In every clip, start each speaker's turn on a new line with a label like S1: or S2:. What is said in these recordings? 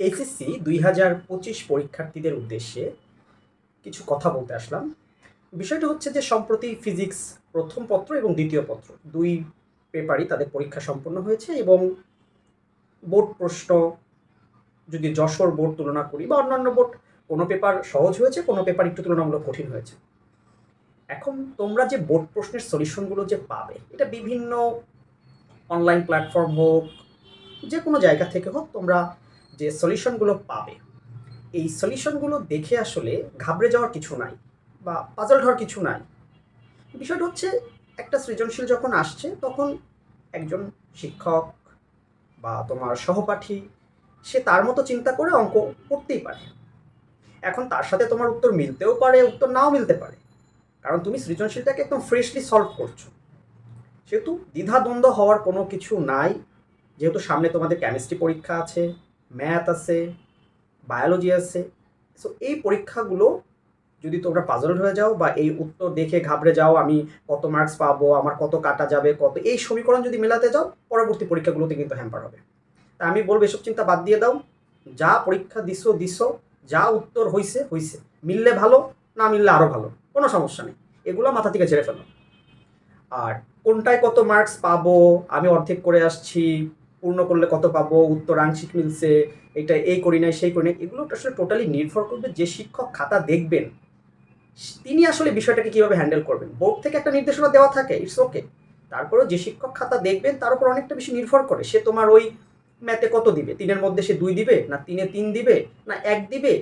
S1: HSC দুই হাজার পঁচিশ পরীক্ষার্থীদের উদ্দেশ্যে কিছু কথা বলতে আসলাম। বিষয়টা হচ্ছে যে, সম্প্রতি ফিজিক্স প্রথম পত্র এবং দ্বিতীয় পত্র, দুই পেপারই তাদের পরীক্ষা সম্পন্ন হয়েছে এবং বোর্ড প্রশ্ন, যদি যশোর বোর্ড তুলনা করি বা অন্যান্য বোর্ড, কোনো পেপার সহজ হয়েছে, কোনো পেপার একটু তুলনামূলক কঠিন হয়েছে। এখন তোমরা যে বোর্ড প্রশ্নের সলিউশনগুলো যে পাবে, এটা বিভিন্ন অনলাইন প্ল্যাটফর্ম হোক, যে কোনো জায়গা থেকে হোক, তোমরা যে সলিউশনগুলো পাবে। এই সলিউশনগুলো দেখে আসলে ঘাবড়ে যাওয়ার কিছু নাই বা পাজল হওয়ার কিছু নাই। বিষয়টা হচ্ছে, একটা সৃজনশীল যখন আসছে, তখন একজন শিক্ষক বা তোমার সহপাঠী, সে তার মতো চিন্তা করে অঙ্ক করতেই পারে। এখন তার সাথে তোমার উত্তর মিলতেও পারে, উত্তর নাও মিলতে পারে। কারণ তুমি সৃজনশীলটাকে একদম ফ্রেশলি সলভ করছ। সেহেতু দ্বিধাদ্বন্দ্ব হওয়ার কোনো কিছু নাই। যেহেতু সামনে তোমাদের কেমিস্ট্রি পরীক্ষা আছে ম্যাথ আছে বায়োলজি আছে সো এই পরীক্ষাগুলো যদি তোমরা পাজল হয়ে যাও বা এই উত্তর দেখে ঘাবড়ে যাও, আমি কত মার্কস পাবো, আমার কত কাটা যাবে, কত, এই সমীকরণ যদি মেলাতে যাও, পরবর্তী পরীক্ষাগুলোতে কিন্তু হ্যাম্পার হবে। তা আমি বলব, এসব চিন্তা বাদ দিয়ে দাও, যা পরীক্ষা দিছো দিছো, যা উত্তর হইছে হইছে। মিললে ভালো, না মিললে আরও ভালো, কোনো সমস্যা নেই। এগুলো মাথা থেকে ছেড়ে ফেলো। আর কোনটায় কত মার্কস পাবো, আমি অর্ধেক করে আসছি পূর্ণ করলে কত পাবো, উত্তর আংশিক মিলছে, এটা এই করি নাই, সেই করি নাই, এগুলো আসলে টোটালি নির্ভর করবে যে শিক্ষক খাতা দেখবেন। তিনি আসলে বিষয়টাকে কীভাবে হ্যান্ডেল করবেন? বোর্ড থেকে একটা নির্দেশনা দেওয়া থাকে ইটস ওকে তারপরেও যে শিক্ষক খাতা দেখবেন, তার উপর অনেকটা বেশি নির্ভর করে, সে তোমার ওই ম্যাথে কত দিবে? তিনের মধ্যে সে দুই দিবে, না তিনে তিন দিবে, না এক দিবে?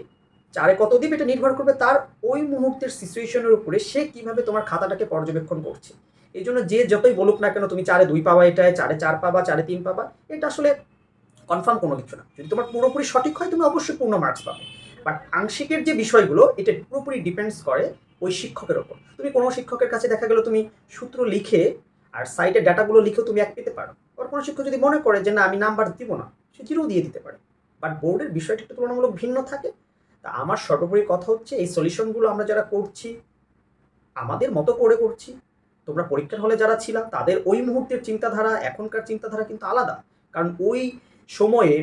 S1: চারে কত দিবে? এটা নির্ভর করবে তার ওই মুহূর্তের সিচুয়েশনের উপরে সে কীভাবে তোমার খাতাটাকে পর্যবেক্ষণ করছে। এই জন্য যে যতই বলুক না কেন তুমি চারে দুই পাবা এটায়, চারে চার পাবা, চারে তিন পাবা, এটা আসলে কনফার্ম কোনো কিছু না। যদি তোমার পুরোপুরি সঠিক হয়, তুমি অবশ্যই পূর্ণ মার্কস পাবে। বাট আংশিকের যে বিষয়গুলো, এটা পুরোপুরি ডিপেন্ডস করে ওই শিক্ষকের ওপর। তুমি কোনো শিক্ষকের কাছে দেখা গেলো তুমি সূত্র লিখে আর সাইটে ডাটাগুলো লিখেও তুমি এক পেতে পারো। আর কোনো শিক্ষক যদি মনে করে যে না, আমি নাম্বার দিব না, সে জিরো দিয়ে দিতে পারে। বাট বোর্ডের বিষয়টা একটু তুলনামূলক ভিন্ন থাকে। তা আমার সর্বোপরি কথা হচ্ছে, এই সলিউশনগুলো আমরা যারা করছি, আমাদের মতো করে করছি তোমরা পরীক্ষার হলে যারা ছিলা, তাদের ওই মুহূর্তের চিন্তাধারা, এখনকার চিন্তাধারা কিন্তু আলাদা। কারণ ওই সময়ে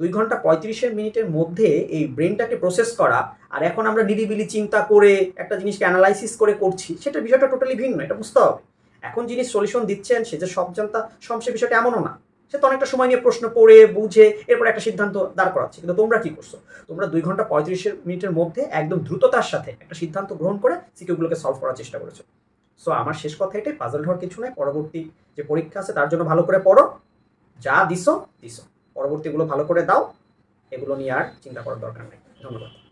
S1: দুই ঘণ্টা পঁয়ত্রিশের মিনিটের মধ্যে এই ব্রেনটাকে প্রসেস করা, আর এখন আমরা নিরিবিলি চিন্তা করে, একটা জিনিসকে অ্যানালাইসিস করে করছি, সেটা বিষয়টা টোটালি ভিন্ন, এটা বুঝতে হবে। এখন যিনি সলিউশন দিচ্ছেন, সে যে সব জানতা, সব সে বিষয়টা এমনও না। সে তো অনেকটা সময় নিয়ে প্রশ্ন পড়ে বুঝে, এরপর একটা সিদ্ধান্ত দাঁড় করাচ্ছে। কিন্তু তোমরা কি করছ? তোমরা দুই ঘণ্টা পঁয়ত্রিশের মিনিটের মধ্যে একদম দ্রুততার সাথে একটা সিদ্ধান্ত গ্রহণ করে সিকিউগুলোকে সলভ করার চেষ্টা করেছ। সো আমার শেষ কথা এটাই পাজল হওয়ার কিছু নাই, পরবর্তী যে পরীক্ষা আছে, তার জন্য ভালো করে পড়ো। যা দিছো দিছো। পরবর্তীগুলো ভালো করে দাও। এগুলো নিয়ে আর চিন্তা করার দরকার নেই। ধন্যবাদ।